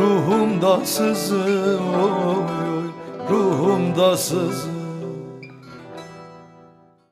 Ruhumda sızı oy oy Ruhumda sızı